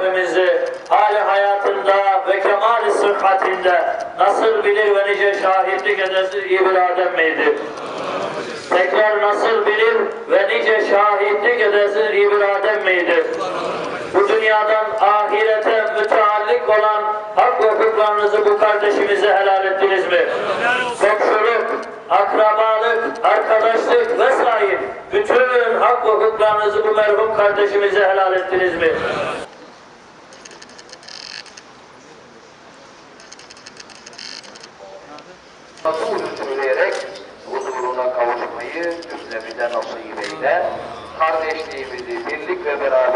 abimizi hali hayatında sıhhatinde nasıl bilir ve nice şahitlik edesi iyi bir adem miydi? Tekrar nasıl bilir ve nice şahitlik edesi iyi bir adem miydi? Bu dünyadan ahirete müteallik olan hak hukuklarınızı bu kardeşimize helal ettiniz mi? Komşuluk, akrabalık, arkadaşlık vesaire bütün hak hukuklarınızı bu merhum kardeşimize helal ettiniz mi? Nasıl söyleyerek huzuruna kavuşmayı cümlemize nasip eyle. Kardeşliğimizi, birlik ve eyle.